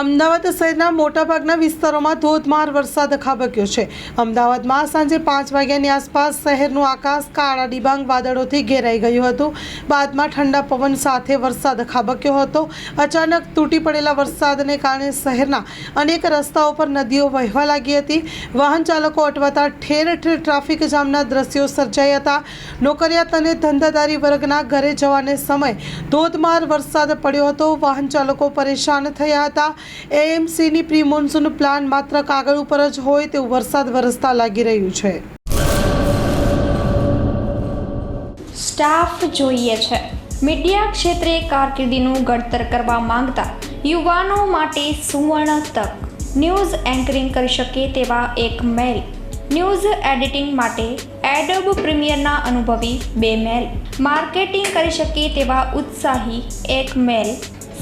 અમદાવાદ શહેરના મોટાભાગના વિસ્તારોમાં ધોધમાર વરસાદ ખાબક્યો છે. અમદાવાદમાં સાંજે પાંચ વાગ્યાની આસપાસ શહેરનું આકાશ કાળા ડિબાંગ વાદળોથી ઘેરાઈ ગયું હતું. બાદમાં ઠંડા પવન સાથે વરસાદ ખાબક્યો હતો. અચાનક તૂટી પડેલા વરસાદને કારણે શહેરના અનેક રસ્તાઓ પર નદીઓ વહેવા લાગી હતી. વાહન ચાલકો અટવાતા ઠેર ઠેર ટ્રાફિક જામના દ્રશ્યો સર્જાયા હતા. નોકરિયાત અને ધંધાદારી વર્ગના ઘરે જવાને સમય ધોધમાર વરસાદ પડ્યો હતો. વાહન ચાલકો પરેશાન થયા હતા. એએમસીની પ્રી મોન્સૂન પ્લાન માત્ર કાગળ ઉપર જ હોય તેવું વરસાદ વરસતા લાગી રહ્યું છે. સ્ટાફ જોઈએ છે. મીડિયા ક્ષેત્રે કારકિર્દીનું ઘડતર કરવા માંગતા યુવાનો માટે સુવર્ણ તક. ન્યૂઝ એન્કરિંગ કરી શકે તેવા એક મેલ. ન્યૂઝ એડિટિંગ માટે એડોબ પ્રીમિયરના અનુભવી બે મેલ. માર્કેટિંગ કરી શકે તેવા ઉત્સાહી એક મેલ.